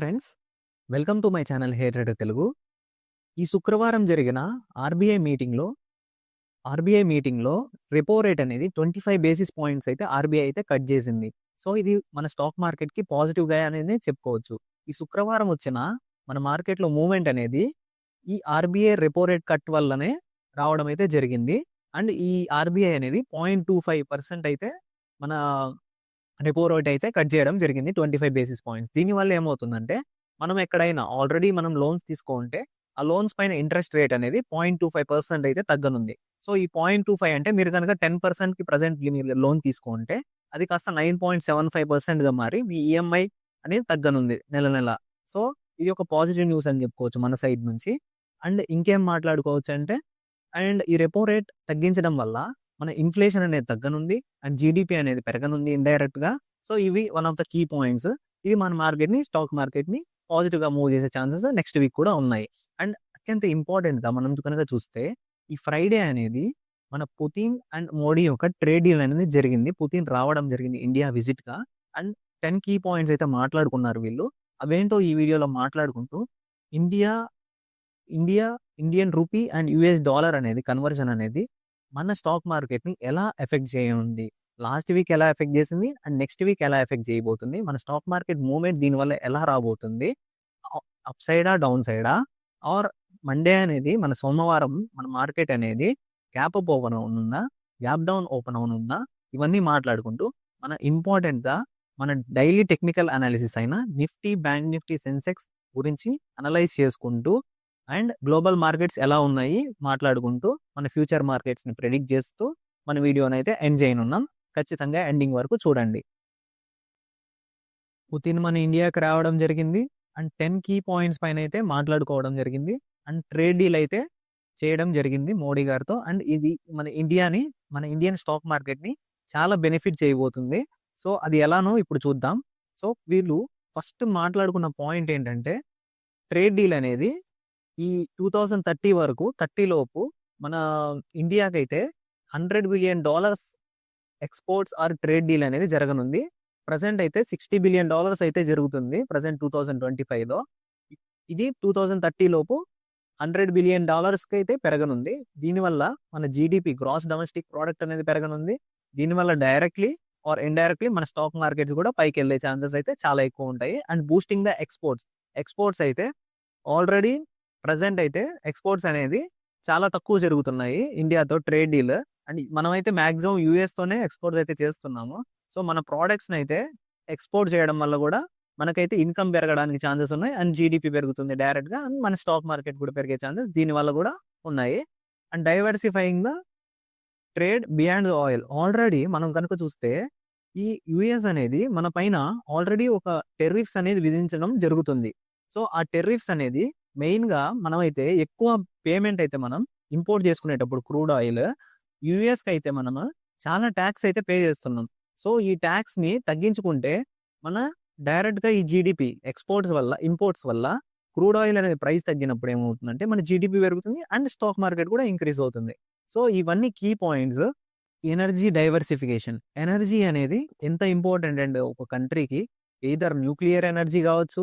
Friends. Welcome to my channel hair Telugu. ఈ శుక్రవారం జరిగిన ఆర్బీఐ మీటింగ్లో ఆర్బీఐ మీటింగ్లో రెపో రేట్ అనేది ట్వంటీ ఫైవ్ బేసిస్ పాయింట్స్ అయితే ఆర్బీఐ అయితే కట్ చేసింది. సో ఇది మన స్టాక్ మార్కెట్కి పాజిటివ్గా అనేది చెప్పుకోవచ్చు. ఈ శుక్రవారం వచ్చిన మన మార్కెట్లో మూవ్మెంట్ అనేది ఈ ఆర్బీఐ రెపో రేట్ కట్ వల్లనే రావడం అయితే జరిగింది. అండ్ ఈ ఆర్బీఐ అనేది పాయింట్ టూ ఫైవ్ పర్సెంట్ అయితే మన రెపో రేట్ oh అయితే కట్ చేయడం జరిగింది ట్వంటీ ఫైవ్ బేసిస్ పాయింట్స్ దీనివల్ల ఏమవుతుందంటే మనం ఎక్కడైనా ఆల్రెడీ మనం లోన్స్ తీసుకుంటే ఆ లోన్స్ పైన ఇంట్రెస్ట్ రేట్ అనేది పాయింట్ టూ ఫైవ్ పర్సెంట్ అయితే తగ్గనుంది. సో ఈ పాయింట్ టూ ఫైవ్ అంటే మీరు కనుక టెన్ పర్సెంట్కి ప్రజెంట్ మీరు లోన్ తీసుకుంటే అది కాస్త నైన్ పాయింట్ సెవెన్ ఫైవ్ పర్సెంట్గా మారి మీ ఈఎంఐ అనేది తగ్గనుంది నెల నెల. సో ఇది ఒక పాజిటివ్ న్యూస్ అని చెప్పుకోవచ్చు మన సైడ్ నుంచి. అండ్ ఇంకేం మాట్లాడుకోవచ్చు అంటే అండ్ ఈ రెపో రేట్ తగ్గించడం వల్ల మన ఇన్ఫ్లేషన్ అనేది తగ్గనుంది అండ్ జీడిపి అనేది పెరగనుంది ఇండైరెక్ట్గా. సో ఇవి one of the key points ఇది మన మార్కెట్ని స్టాక్ మార్కెట్ని పాజిటివ్గా మూవ్ చేసే ఛాన్సెస్ నెక్స్ట్ వీక్ కూడా ఉన్నాయి. అండ్ అత్యంత ఇంపార్టెంట్గా మనం కనుక చూస్తే ఈ ఫ్రైడే అనేది మన పుతిన్ అండ్ మోడీ యొక్క ట్రేడ్ డీల్ అనేది జరిగింది. పుతిన్ రావడం జరిగింది ఇండియా విజిట్గా. అండ్ టెన్ కీ పాయింట్స్ అయితే మాట్లాడుకున్నారు వీళ్ళు. అవేంటో ఈ వీడియోలో మాట్లాడుకుంటూ India India Indian rupee and US dollar అనేది కన్వర్జన్ అనేది మన స్టాక్ మార్కెట్ని ఎలా ఎఫెక్ట్ చేయనుంది. లాస్ట్ వీక్ ఎలా ఎఫెక్ట్ చేసింది అండ్ నెక్స్ట్ వీక్ ఎలా ఎఫెక్ట్ చేయబోతుంది. మన స్టాక్ మార్కెట్ మూవ్మెంట్ దీనివల్ల ఎలా రాబోతుంది. అప్ సైడా డౌన్ సైడా ఆర్ మండే అనేది మన సోమవారం మన మార్కెట్ అనేది గ్యాప్ అప్ ఓపెన్ అవునుందా గ్యాప్ డౌన్ ఓపెన్ అవునుందా ఇవన్నీ మాట్లాడుకుంటూ మన ఇంపార్టెంట్గా మన డైలీ టెక్నికల్ అనాలిసిస్ అయిన నిఫ్టీ బ్యాంక్ నిఫ్టీ సెన్సెక్స్ గురించి అనలైజ్ చేసుకుంటూ అండ్ గ్లోబల్ మార్కెట్స్ ఎలా ఉన్నాయి మాట్లాడుకుంటూ మన ఫ్యూచర్ మార్కెట్స్ని ప్రెడిక్ట్ చేస్తూ మన వీడియోని అయితే ఎండ్ చేయనున్నాం. ఖచ్చితంగా ఎండింగ్ వరకు చూడండి. పుతిన్ మన ఇండియాకి రావడం జరిగింది. అండ్ టెన్ కీ పాయింట్స్ పైన అయితే మాట్లాడుకోవడం జరిగింది. అండ్ ట్రేడ్ డీల్ అయితే చేయడం జరిగింది మోడీ గారితో. అండ్ ఇది మన ఇండియాని మన ఇండియన్ స్టాక్ మార్కెట్ని చాలా బెనిఫిట్ చేయబోతుంది. సో అది ఎలానో ఇప్పుడు చూద్దాం. సో వీళ్ళు ఫస్ట్ మాట్లాడుకున్న పాయింట్ ఏంటంటే ట్రేడ్ డీల్ అనేది ఈ టూ థౌజండ్ థర్టీ వరకు థర్టీ లోపు మన ఇండియాకైతే hundred billion dollars exports or trade deal అనేది జరగనుంది. ప్రజెంట్ అయితే సిక్స్టీ బిలియన్ డాలర్స్ అయితే జరుగుతుంది ప్రజెంట్ టూ థౌజండ్ ట్వంటీ ఫైవ్లో ఇది టూ థౌజండ్ థర్టీ లోపు హండ్రెడ్ బిలియన్ డాలర్స్కి అయితే పెరగనుంది. దీనివల్ల మన జీడిపి గ్రాస్ డొమెస్టిక్ ప్రోడక్ట్ అనేది పెరగనుంది. దీనివల్ల డైరెక్ట్లీ ఆర్ ఇండైరెక్ట్లీ మన స్టాక్ మార్కెట్స్ కూడా పైకి వెళ్ళే ఛాన్సెస్ అయితే చాలా ఎక్కువ ఉంటాయి. And boosting the exports exports అయితే ఆల్రెడీ ప్రజెంట్ అయితే ఎక్స్పోర్ట్స్ అనేది చాలా తక్కువ జరుగుతున్నాయి. ఇండియాతో ట్రేడ్ డీల్. అండ్ మనమైతే మ్యాక్సిమం యూఎస్ తోనే అయితే చేస్తున్నాము. సో మన ప్రోడక్ట్స్ని అయితే ఎక్స్పోర్ట్ చేయడం వల్ల కూడా మనకైతే ఇన్కమ్ పెరగడానికి ఛాన్సెస్ ఉన్నాయి. అండ్ జీడిపి పెరుగుతుంది డైరెక్ట్గా. అండ్ మన స్టాక్ మార్కెట్ కూడా పెరిగే ఛాన్సెస్ దీని వల్ల కూడా ఉన్నాయి. And diversifying the trade beyond the oil. Already మనం కనుక చూస్తే ఈ యుఎస్ అనేది మన పైన ఆల్రెడీ ఒక టెర్రిఫ్స్ అనేది విధించడం జరుగుతుంది. సో ఆ టెర్రిఫ్స్ అనేది మెయిన్గా మనమైతే ఎక్కువ పేమెంట్ అయితే మనం ఇంపోర్ట్ చేసుకునేటప్పుడు క్రూడ్ ఆయిల్ యుఎస్కి అయితే మనం చాలా ట్యాక్స్ అయితే పే చేస్తున్నాం. సో ఈ ట్యాక్స్ని తగ్గించుకుంటే మన డైరెక్ట్గా ఈ జీడిపి ఎక్స్పోర్ట్స్ వల్ల ఇంపోర్ట్స్ వల్ల క్రూడ్ ఆయిల్ అనేది ప్రైస్ తగ్గినప్పుడు ఏమవుతుందంటే మన జీడిపి పెరుగుతుంది అండ్ స్టాక్ మార్కెట్ కూడా ఇంక్రీజ్ అవుతుంది. సో ఇవన్నీ key points. Energy diversification. Energy అనేది ఎంత ఇంపార్టెంట్ అండ్ ఒక కంట్రీకి ఏదర్ న్యూక్లియర్ ఎనర్జీ కావచ్చు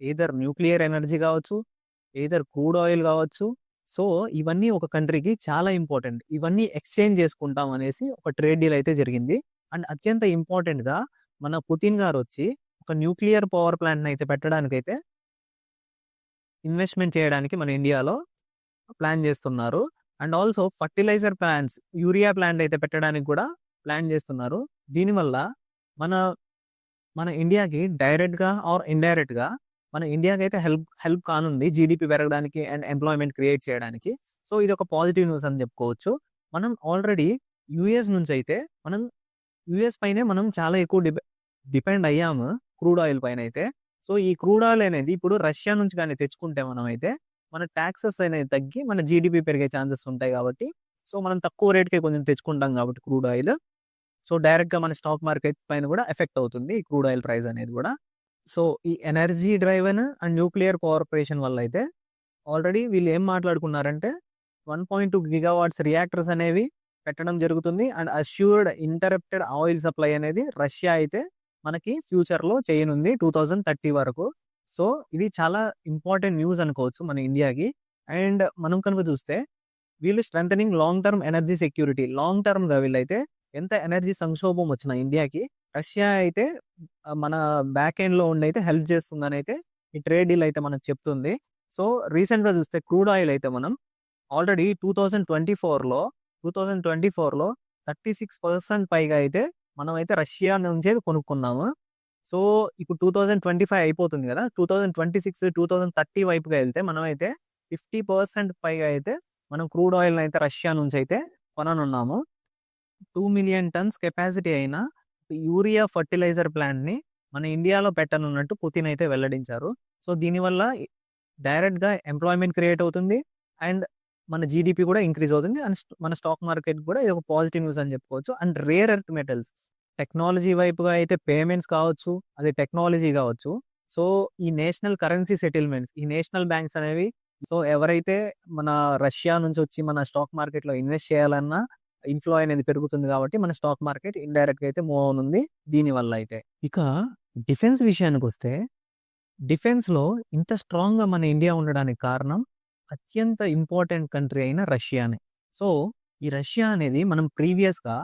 ఏదర్ న్యూక్లియర్ ఎనర్జీ కావచ్చు ఏదర్ క్రూడ్ ఆయిల్ కావచ్చు. సో ఇవన్నీ ఒక కంట్రీకి చాలా ఇంపార్టెంట్ ఇవన్నీ ఎక్స్చేంజ్ చేసుకుంటాం అనేసి ఒక ట్రేడ్ డీల్ అయితే జరిగింది. అండ్ అత్యంత ఇంపార్టెంట్గా మన పుతిన్ గారు వచ్చి ఒక న్యూక్లియర్ పవర్ ప్లాంట్ అయితే పెట్టడానికైతే ఇన్వెస్ట్మెంట్ చేయడానికి మన ఇండియాలో ప్లాన్ చేస్తున్నారు. And also fertiliser plants urea plant అయితే పెట్టడానికి కూడా ప్లాన్ చేస్తున్నారు. దీనివల్ల మన మన ఇండియాకి డైరెక్ట్గా ఆర్ ఇండైరెక్ట్గా మన ఇండియాకి అయితే హెల్ప్ హెల్ప్ కానుంది జీడిపి పెరగడానికి అండ్ ఎంప్లాయ్మెంట్ క్రియేట్ చేయడానికి. సో ఇది ఒక పాజిటివ్ న్యూస్ అని చెప్పుకోవచ్చు. మనం ఆల్రెడీ యుఎస్ నుంచి అయితే మనం యుఎస్ పైనే మనం చాలా ఎక్కువ డిపెండ్ అయ్యాము క్రూడ్ ఆయిల్ పైన అయితే సో ఈ క్రూడ్ ఆయిల్ అనేది ఇప్పుడు రష్యా నుంచి కానీ తెచ్చుకుంటే మనం అయితే మన ట్యాక్సెస్ అనేది తగ్గి మన జీడిపి పెరిగే ఛాన్సెస్ ఉంటాయి కాబట్టి. సో మనం తక్కువ రేట్కే కొంచెం తెచ్చుకుంటాం కాబట్టి క్రూడ్ ఆయిల్. సో డైరెక్ట్గా మన స్టాక్ మార్కెట్ పైన కూడా ఎఫెక్ట్ అవుతుంది ఈ క్రూడ్ ఆయిల్ ప్రైస్ అనేది కూడా. సో ఈ energy driven and nuclear corporation వల్ల అయితే ఆల్రెడీ వీళ్ళు ఏం మాట్లాడుకున్నారంటే one point two gigawatts reactors అనేవి పెట్టడం జరుగుతుంది and assured interrupted oil supply అనేది రష్యా అయితే మనకి ఫ్యూచర్లో చేయనుంది టూ థౌజండ్ థర్టీ వరకు. సో ఇది చాలా ఇంపార్టెంట్ న్యూస్ అనుకోవచ్చు మన ఇండియాకి. అండ్ మనం కనుక చూస్తే వీళ్ళు strengthening long term energy security long term వీళ్ళైతే ఎంత ఎనర్జీ సంక్షోభం వచ్చిన ఇండియాకి రష్యా అయితే మన బ్యాక్ ఎండ్లో ఉండి అయితే హెల్ప్ చేస్తుందని అయితే ఈ ట్రేడ్ డీల్ అయితే మనకు చెప్తుంది. సో రీసెంట్గా చూస్తే క్రూడ్ ఆయిల్ అయితే మనం ఆల్రెడీ టూ థౌజండ్ ట్వంటీ ఫోర్లో టూ థౌజండ్ ట్వంటీ ఫోర్లో థర్టీ సిక్స్ పర్సెంట్ పైగా అయితే మనం అయితే రష్యా నుంచే కొనుక్కున్నాము. సో ఇప్పుడు టూ థౌజండ్ ట్వంటీ ఫైవ్ అయిపోతుంది కదా two thousand twenty six two thousand thirty వైపుగా వెళ్తే మనం అయితే ఫిఫ్టీ పర్సెంట్ పైగా అయితే మనం క్రూడ్ ఆయిల్ అయితే రష్యా నుంచి అయితే కొననున్నాము. టూ మిలియన్ టన్స్ కెపాసిటీ అయిన యూరియా ఫర్టిలైజర్ ప్లాంట్ని మన ఇండియాలో పెట్టనున్నట్టు పుతిన్ అయితే వెల్లడించారు. సో దీనివల్ల డైరెక్ట్గా ఎంప్లాయ్మెంట్ క్రియేట్ అవుతుంది. అండ్ మన జీడిపి కూడా ఇంక్రీజ్ అవుతుంది. అండ్ మన స్టాక్ మార్కెట్ కూడా ఇది ఒక పాజిటివ్ న్యూస్ అని చెప్పుకోవచ్చు. And rare earth metals. Technology వైపుగా అయితే పేమెంట్స్ కావచ్చు అది టెక్నాలజీ కావచ్చు. సో ఈ నేషనల్ కరెన్సీ సెటిల్మెంట్స్ ఈ నేషనల్ బ్యాంక్స్ అనేవి సో ఎవరైతే మన రష్యా నుంచి వచ్చి మన స్టాక్ మార్కెట్లో ఇన్వెస్ట్ చేయాలన్నా ఇన్ఫ్లో అనేది పెరుగుతుంది కాబట్టి మన స్టాక్ మార్కెట్ ఇండైరెక్ట్గా అయితే మూవ్ అవునుంది దీని వల్ల అయితే. ఇక డిఫెన్స్ విషయానికి వస్తే డిఫెన్స్లో ఇంత స్ట్రాంగ్గా మన ఇండియా ఉండడానికి కారణం అత్యంత ఇంపార్టెంట్ కంట్రీ అయిన రష్యానే. సో ఈ రష్యా అనేది మనం ప్రీవియస్గా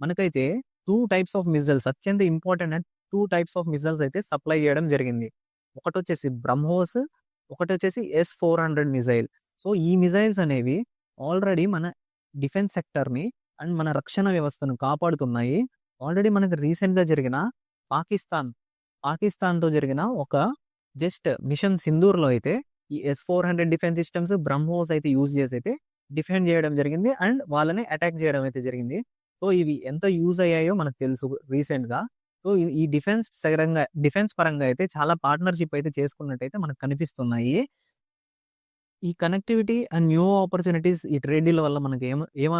మనకైతే టూ టైప్స్ ఆఫ్ మిజైల్స్ అత్యంత important and two types of missiles అయితే సప్లై చేయడం జరిగింది. ఒకటి వచ్చేసి బ్రహ్మోస్ ఒకటి వచ్చేసి S four hundred missile. So ఈ మిజైల్స్ అనేవి ఆల్రెడీ మన డిఫెన్స్ సెక్టర్ని అండ్ మన రక్షణ వ్యవస్థను కాపాడుతున్నాయి. ఆల్రెడీ మనకి రీసెంట్గా జరిగిన పాకిస్తాన్ పాకిస్తాన్తో జరిగిన ఒక జస్ట్ మిషన్ సింధూర్లో అయితే ఈ S four hundred defence systems BrahMos అయితే యూజ్ చేసి అయితే డిఫెండ్ చేయడం జరిగింది అండ్ వాళ్ళని అటాక్ చేయడం అయితే జరిగింది. సో ఇవి ఎంత యూజ్ అయ్యాయో మనకు తెలుసు రీసెంట్గా సో ఈ- ఈ డిఫెన్స్ పరంగా డిఫెన్స్ పరంగా అయితే చాలా పార్ట్నర్షిప్ అయితే చేసుకున్నట్టయితే మనకు కనిపిస్తున్నాయి. ఈ కనెక్టివిటీ అండ్ న్యూ ఆపర్చునిటీస్ ఈ ట్రేడ్ డీల్ వల్ల మనకి ఏం ఏం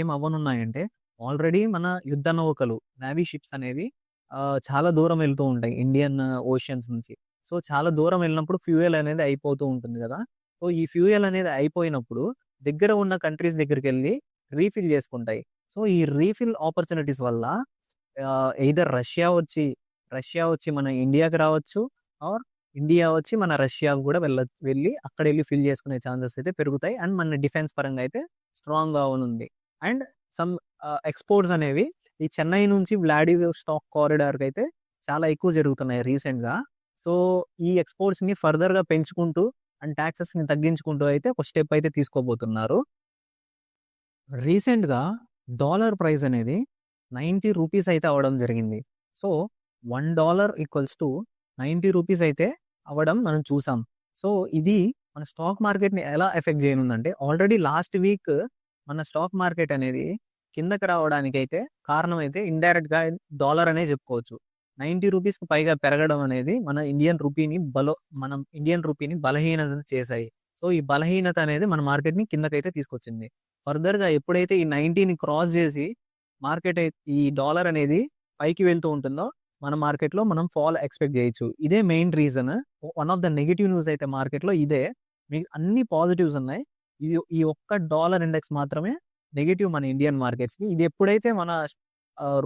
ఏం అవ్వనున్నాయంటే ఆల్రెడీ మన యుద్ధ నౌకలు నావీ షిప్స్ అనేవి చాలా దూరం వెళ్తూ ఉంటాయి. ఇండియన్ ఓషన్స్ నుంచి. సో చాలా దూరం వెళ్ళినప్పుడు ఫ్యూయల్ అనేది అయిపోతూ ఉంటుంది కదా! సో ఈ ఫ్యూయల్ అనేది అయిపోయినప్పుడు దగ్గర ఉన్న కంట్రీస్ దగ్గరికి వెళ్ళి రీఫిల్ చేసుకుంటాయి. సో ఈ రీఫిల్ ఆపర్చునిటీస్ వల్ల ఎయిదర్ రష్యా వచ్చి రష్యా వచ్చి మన ఇండియాకి రావచ్చు ఆర్ ఇండియా వచ్చి మన రష్యాకు కూడా వెళ్ళ వెళ్ళి అక్కడ వెళ్ళి ఫిల్ చేసుకునే ఛాన్సెస్ అయితే పెరుగుతాయి. అండ్ మన డిఫెన్స్ పరంగా అయితే స్ట్రాంగ్గా ఉంది అండ్ సమ్ ఎక్స్పోర్ట్స్ అనేవి ఈ చెన్నై నుంచి వ్లాడివోస్టాక్ స్టాక్ కారిడార్కి అయితే చాలా ఎక్కువ జరుగుతున్నాయి రీసెంట్గా. సో ఈ ఎక్స్పోర్ట్స్ని ఫర్దర్గా పెంచుకుంటూ అండ్ ట్యాక్సెస్ని తగ్గించుకుంటూ అయితే ఒక స్టెప్ అయితే తీసుకోబోతున్నారు. రీసెంట్గా డాలర్ ప్రైస్ అనేది నైంటీ రూపీస్ అయితే అవ్వడం జరిగింది. So one dollar equals to ninety rupees అయితే అవ్వడం మనం చూసాం. సో ఇది మన స్టాక్ మార్కెట్ని ఎలా ఎఫెక్ట్ చేయనుందంటే ఆల్రెడీ లాస్ట్ వీక్ మన స్టాక్ మార్కెట్ అనేది కిందకి రావడానికి అయితే కారణం అయితే ఇండైరెక్ట్గా డాలర్ అనే చెప్పుకోవచ్చు. నైంటీ రూపీస్కి పైగా పెరగడం అనేది మన ఇండియన్ రూపీని బలో మనం ఇండియన్ రూపీని బలహీనత చేశాయి. సో ఈ బలహీనత అనేది మన మార్కెట్ని కిందకైతే తీసుకొచ్చింది. ఫర్దర్గా ఎప్పుడైతే ఈ నైన్టీని క్రాస్ చేసి మార్కెట్ ఈ డాలర్ అనేది పైకి వెళ్తూ ఉంటుందో మన మార్కెట్లో మనం ఫాల్ ఎక్స్పెక్ట్ చేయొచ్చు. ఇదే main reason. One of the negative news అయితే మార్కెట్లో ఇదే. మీకు అన్ని పాజిటివ్స్ ఉన్నాయి. ఇది ఈ ఒక్క డాలర్ ఇండెక్స్ మాత్రమే నెగిటివ్ మన ఇండియన్ మార్కెట్స్కి ఇది ఎప్పుడైతే మన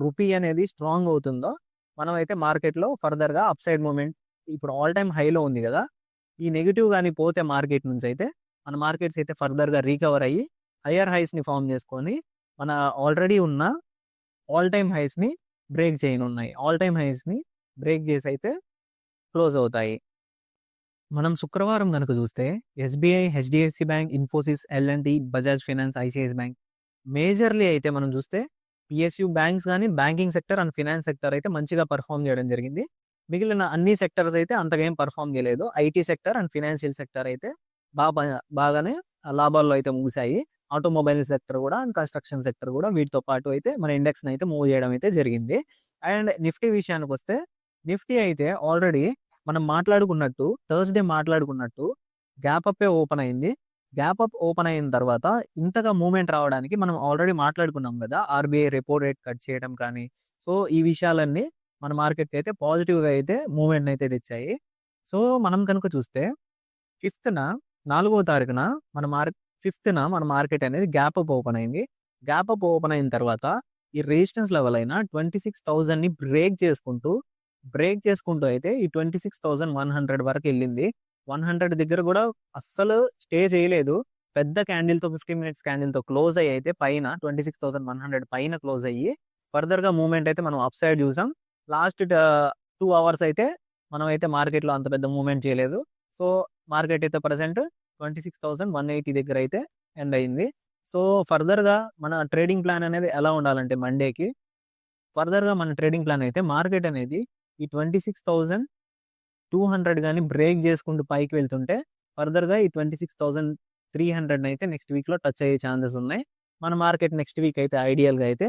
రూపీ అనేది స్ట్రాంగ్ అవుతుందో మనం అయితే మార్కెట్లో ఫర్దర్గా అప్ సైడ్ మూమెంట్ ఇప్పుడు ఆల్ టైమ్ హైలో ఉంది కదా. ఈ నెగిటివ్ కానీ పోతే మార్కెట్ నుంచి అయితే మన మార్కెట్స్ అయితే ఫర్దర్గా రీకవర్ అయ్యి హయ్యర్ హైస్ని ఫామ్ చేసుకొని మన ఆల్రెడీ ఉన్న ఆల్ టైమ్ హైస్ని బ్రేక్ చేయనున్నాయి. ఆల్ టైమ్ హైస్ని బ్రేక్ చేసి అయితే క్లోజ్ అవుతాయి. మనం శుక్రవారం కనుక చూస్తే SBI HDFC bank Infosys L&T Bajaj finance ICICI bank majorly అయితే మనం చూస్తే పిఎస్యు బ్యాంక్స్ కానీ banking sector and finance sector అయితే మంచిగా పర్ఫామ్ చేయడం జరిగింది. మిగిలిన అన్ని సెక్టర్స్ అయితే అంతగా పర్ఫామ్ చేయలేదు. IT sector and financial sector అయితే బాగా బాగానే లాభాల్లో అయితే ముగిశాయి. ఆటోమొబైల్ సెక్టర్ కూడా అండ్ కన్స్ట్రక్షన్ సెక్టర్ కూడా వీటితో పాటు అయితే మన ఇండెక్స్ అయితే మూవ్ చేయడం అయితే జరిగింది. అండ్ నిఫ్టీ విషయానికి వస్తే నిఫ్టీ అయితే ఆల్రెడీ మనం మాట్లాడుకున్నట్టు థర్స్డే మాట్లాడుకున్నట్టు గ్యాప్ అప్ ఓపెన్ అయింది. గ్యాప్ అప్ ఓపెన్ అయిన తర్వాత ఇంతగా మూమెంట్ రావడానికి మనం ఆల్రెడీ మాట్లాడుకున్నాం కదా ఆర్బీఐ రెపో రేట్ కట్ చేయడం కానీ. సో ఈ విషయాలన్నీ మన మార్కెట్కి అయితే పాజిటివ్గా అయితే మూమెంట్ అయితే తెచ్చాయి. సో మనం కనుక చూస్తే ఫిఫ్త్న నాలుగో తారీఖున మన మార్కెట్ ఫిఫ్త్న మన మార్కెట్ అనేది గ్యాప్ అప్ ఓపెన్ అయింది. గ్యాప్ అప్ ఓపెన్ అయిన తర్వాత ఈ రెసిస్టెన్స్ లెవెల్ అయిన ట్వంటీ సిక్స్ థౌసండ్ని బ్రేక్ చేసుకుంటూ బ్రేక్ చేసుకుంటూ అయితే ఈ twenty six thousand one hundred వరకు వెళ్ళింది. వన్ హండ్రెడ్ దగ్గర కూడా అస్సలు స్టే చేయలేదు. పెద్ద క్యాండిల్తో ఫిఫ్టీ మినిట్స్ క్యాండిల్తో క్లోజ్ అయ్యి అయితే పైన twenty six thousand one hundred పైన క్లోజ్ అయ్యి ఫర్దర్గా మూమెంట్ అయితే మనం అప్ సైడ్ చూసాం. లాస్ట్ టూ అవర్స్ అయితే మనం అయితే మార్కెట్లో అంత పెద్ద మూమెంట్ చేయలేదు. సో మార్కెట్ అయితే present twenty six thousand one eighty దగ్గర అయితే ఎండ్ అయింది సో ఫర్దర్గా మన ట్రేడింగ్ ప్లాన్ అనేది ఎలా ఉండాలంటే మండేకి ఫర్దర్గా మన ట్రేడింగ్ ప్లాన్ అయితే మార్కెట్ అనేది ఈ twenty six thousand two hundred కానీ బ్రేక్ చేసుకుంటూ పైకి వెళ్తుంటే ఫర్దర్గా ఈ twenty six thousand three hundred అయితే నెక్స్ట్ వీక్లో టచ్ అయ్యే ఛాన్సెస్ ఉన్నాయి. మన మార్కెట్ నెక్స్ట్ వీక్ అయితే ఐడియల్గా అయితే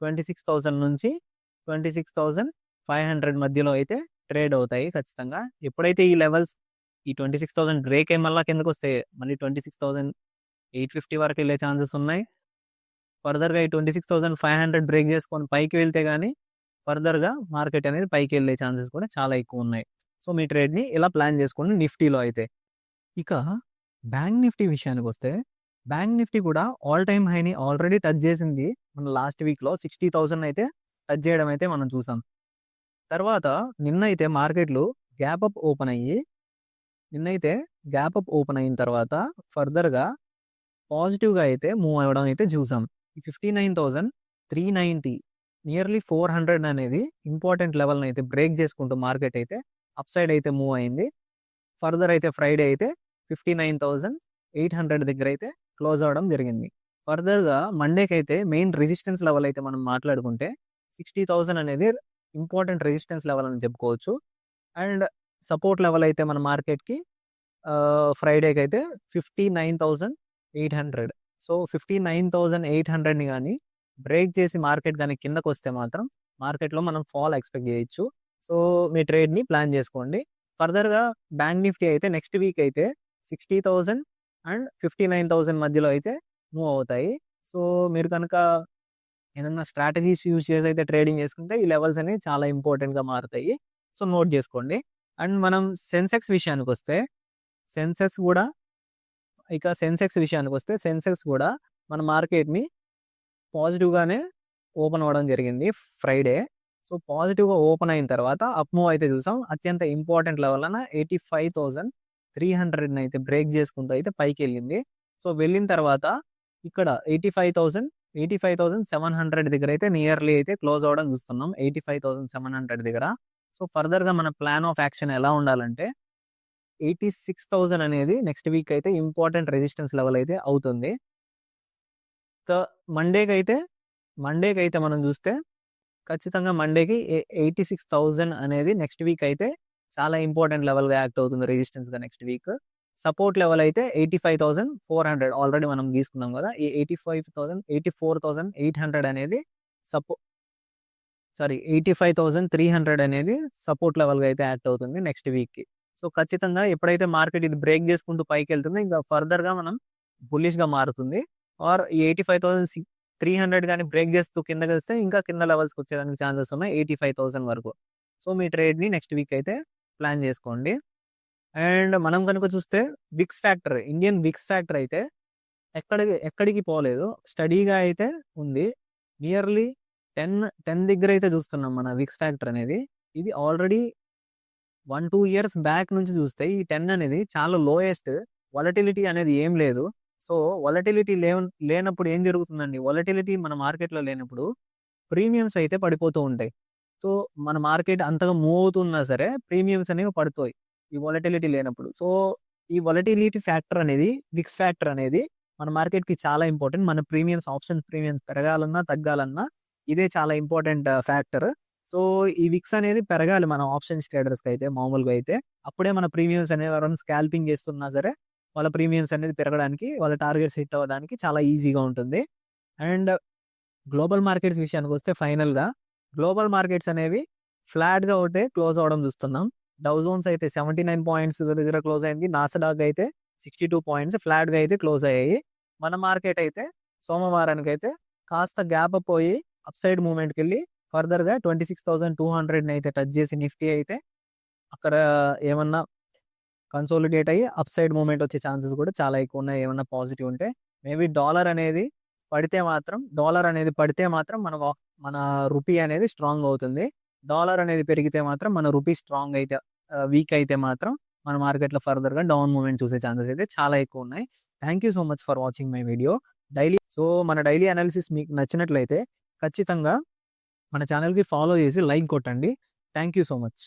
ట్వంటీ సిక్స్ థౌసండ్ నుంచి twenty six thousand five hundred మధ్యలో అయితే ట్రేడ్ అవుతాయి ఖచ్చితంగా. ఎప్పుడైతే ఈ లెవెల్స్ ఈ ట్వంటీ సిక్స్ థౌసండ్ బ్రేక్ అయ్యి మళ్ళీ కిందకు వస్తే మళ్ళీ twenty six thousand eight fifty వరకు వెళ్ళే ఛాన్సెస్ ఉన్నాయి. ఫర్దర్గా ఈ twenty six thousand five hundred break చేసుకొని పైకి వెళ్తే కానీ ఫర్దర్గా మార్కెట్ అనేది పైకి వెళ్ళే ఛాన్సెస్ కూడా చాలా ఎక్కువ ఉన్నాయి. సో మీ ట్రేడ్ని ఇలా ప్లాన్ చేసుకోండి నిఫ్టీలో అయితే. ఇక బ్యాంక్ నిఫ్టీ విషయానికి వస్తే బ్యాంక్ నిఫ్టీ కూడా ఆల్ టైమ్ హైని ఆల్రెడీ టచ్ చేసింది మన లాస్ట్ వీక్లో సిక్స్టీ థౌసండ్ అయితే టచ్ చేయడం అయితే మనం చూసాం. తర్వాత నిన్న అయితే మార్కెట్లు గ్యాప్ అప్ ఓపెన్ అయ్యి నిన్నైతే గ్యాప్ అప్ ఓపెన్ అయిన తర్వాత ఫర్దర్గా పాజిటివ్గా అయితే మూవ్ అవ్వడం అయితే చూసాం. Fifty nine thousand three ninety nearly four hundred అనేది ఇంపార్టెంట్ లెవెల్ని అయితే బ్రేక్ చేసుకుంటూ మార్కెట్ అయితే అప్ సైడ్ అయితే మూవ్ అయింది. ఫర్దర్ అయితే ఫ్రైడే అయితే fifty nine thousand eight hundred దగ్గర అయితే క్లోజ్ అవ్వడం జరిగింది. ఫర్దర్గా మండేకి అయితే మెయిన్ రెసిస్టెన్స్ లెవెల్ అయితే మనం మాట్లాడుకుంటే సిక్స్టీ థౌజండ్ అనేది ఇంపార్టెంట్ రెసిస్టెన్స్ లెవెల్ అని చెప్పుకోవచ్చు. అండ్ సపోర్ట్ లెవెల్ అయితే మన మార్కెట్కి ఫ్రైడేకి అయితే fifty nine thousand eight hundred. So fifty nine thousand eight హండ్రెడ్ని కానీ బ్రేక్ చేసి మార్కెట్ కానీ కిందకు వస్తే మాత్రం మార్కెట్లో మనం ఫాల్ ఎక్స్పెక్ట్ చేయొచ్చు. సో మీ ట్రేడ్ని ప్లాన్ చేసుకోండి. ఫర్దర్గా బ్యాంక్ నిఫ్టీ అయితే నెక్స్ట్ వీక్ అయితే sixty thousand and fifty nine thousand మధ్యలో అయితే మూవ్ అవుతాయి. సో మీరు కనుక ఏదన్నా స్ట్రాటజీస్ యూజ్ చేసి అయితే ట్రేడింగ్ చేసుకుంటే ఈ లెవెల్స్ అనేవి చాలా ఇంపార్టెంట్గా మారుతాయి. సో నోట్ చేసుకోండి. అండ్ మనం సెన్సెక్స్ విషయానికి వస్తే సెన్సెక్స్ కూడా ఇక సెన్సెక్స్ విషయానికి వస్తే సెన్సెక్స్ కూడా మన మార్కెట్ని పాజిటివ్గానే ఓపెన్ అవ్వడం జరిగింది ఫ్రైడే. సో పాజిటివ్గా ఓపెన్ అయిన తర్వాత అప్మూవ్ అయితే చూసాం. అత్యంత ఇంపార్టెంట్ లెవెల్ అన్న ఎయిటీ ఫైవ్ థౌజండ్ త్రీ హండ్రెడ్ని అయితే బ్రేక్ చేసుకుంటూ అయితే పైకి వెళ్ళింది సో వెళ్ళిన తర్వాత ఇక్కడ eighty five thousand eighty five thousand seven hundred దగ్గర అయితే నియర్లీ అయితే క్లోజ్ అవ్వడం చూస్తున్నాం. Eighty five thousand seven hundred దగ్గర. సో ఫర్దర్గా మన ప్లాన్ ఆఫ్ యాక్షన్ ఎలా ఉండాలంటే ఎయిటీ సిక్స్ థౌసండ్ అనేది నెక్స్ట్ వీక్ అయితే ఇంపార్టెంట్ రెసిస్టెన్స్ లెవెల్ అయితే అవుతుంది. సో మండేకి అయితే మండేకి అయితే మనం చూస్తే ఖచ్చితంగా మండేకి ఎయిటీ సిక్స్ థౌజండ్ అనేది నెక్స్ట్ వీక్ అయితే చాలా ఇంపార్టెంట్ లెవెల్గా యాక్ట్ అవుతుంది రెసిస్టెన్స్గా నెక్స్ట్ వీక్. సపోర్ట్ లెవెల్ అయితే eighty five thousand four hundred already మనం తీసుకున్నాం కదా ఈ eighty five thousand eighty four thousand eight hundred అనేది support sorry eighty five thousand three hundred అనేది సపోర్ట్ లెవెల్గా అయితే యాక్ట్ అవుతుంది నెక్స్ట్ వీక్కి. సో ఖచ్చితంగా ఎప్పుడైతే మార్కెట్ ఇది బ్రేక్ చేసుకుంటూ పైకి వెళ్తుందో ఇంకా ఫర్దర్గా మనం బుల్లిష్గా మారుతుంది. ఆర్ ఈ eighty five thousand three hundred కానీ బ్రేక్ చేస్తూ కిందకి వస్తే ఇంకా కింద లెవెల్స్కి వచ్చేదానికి ఛాన్సెస్ ఉన్నాయి ఎయిటీ ఫైవ్ థౌసండ్ వరకు. సో మీ ట్రేడ్ని నెక్స్ట్ వీక్ అయితే ప్లాన్ చేసుకోండి. అండ్ మనం కనుక చూస్తే VIX factor Indian VIX factor అయితే ఎక్కడికి ఎక్కడికి పోలేదు. స్టడీగా అయితే ఉంది. నియర్లీ టెన్ టెన్ దగ్గర అయితే చూస్తున్నాం మన విక్స్ ఫ్యాక్టర్ అనేది. ఇది already one two years back నుంచి చూస్తే ఈ టెన్ అనేది చాలా లోయెస్ట్. వాలటిలిటీ అనేది ఏం లేదు. సో వాలటిలిటీ లే లేనప్పుడు ఏం జరుగుతుందండి? వాలటిలిటీ మన మార్కెట్లో లేనప్పుడు ప్రీమియమ్స్ అయితే పడిపోతూ ఉంటాయి. సో మన మార్కెట్ అంతగా మూవ్ అవుతున్నా సరే ప్రీమియమ్స్ అనేవి పడుతాయి. ఈ వాలటిలిటీ లేనప్పుడు. సో ఈ వాలటిలిటీ ఫ్యాక్టర్ అనేది విక్స్ ఫ్యాక్టర్ అనేది మన మార్కెట్కి చాలా ఇంపార్టెంట్. మన ప్రీమియమ్స్ ఆప్షన్ ప్రీమియమ్స్ పెరగాలన్నా తగ్గాలన్నా ఇదే చాలా ఇంపార్టెంట్ ఫ్యాక్టర్. సో ఈ విక్స్ అనేది పెరగాలి మన ఆప్షన్స్ ట్రేడర్స్కి అయితే మామూలుగా అయితే. అప్పుడే మన ప్రీమియమ్స్ అనేవి ఎవరైనా స్కాల్పింగ్ చేస్తున్నా సరే వాళ్ళ ప్రీమియమ్స్ అనేది పెరగడానికి వాళ్ళ టార్గెట్స్ హిట్ అవ్వడానికి చాలా ఈజీగా ఉంటుంది. అండ్ గ్లోబల్ మార్కెట్స్ విషయానికి వస్తే ఫైనల్గా గ్లోబల్ మార్కెట్స్ అనేవి ఫ్లాట్గా ఒకటే క్లోజ్ అవ్వడం చూస్తున్నాం. డౌ జోన్స్ అయితే సెవెంటీ నైన్ పాయింట్స్ దగ్గర క్లోజ్ అయింది. నాసడాగ్ అయితే సిక్స్టీ టూ పాయింట్స్ ఫ్లాట్గా అయితే క్లోజ్ అయ్యాయి. మన మార్కెట్ అయితే సోమవారానికి అయితే కాస్త గ్యాప్ పోయి అప్ సైడ్ మూమెంట్కి వెళ్ళి ఫర్దర్గా ట్వంటీ సిక్స్ థౌసండ్ టూ హండ్రెడ్ని అయితే టచ్ చేసి నిఫ్టీ అయితే అక్కడ ఏమన్నా కన్సోలిడేట్ అయ్యి అప్ సైడ్ మూమెంట్ వచ్చే ఛాన్సెస్ కూడా చాలా ఎక్కువ ఉన్నాయి ఏమన్నా పాజిటివ్ ఉంటే మేబీ డాలర్ అనేది పడితే మాత్రం డాలర్ అనేది పడితే మాత్రం మన మన రూపీ అనేది స్ట్రాంగ్ అవుతుంది. డాలర్ అనేది పెరిగితే మాత్రం మన రూపీ స్ట్రాంగ్ అయితే వీక్ అయితే మాత్రం మన మార్కెట్లో ఫర్దర్గా డౌన్ మూమెంట్ చూసే ఛాన్సెస్ అయితే చాలా ఎక్కువ ఉన్నాయి thank you so much for watching my video. Daily so మన డైలీ అనాలిసిస్ మీకు నచ్చినట్లయితే ఖచ్చితంగా మన ఛానల్కి ఫాలో చేసి లైక్ కొట్టండి. Thank you so much.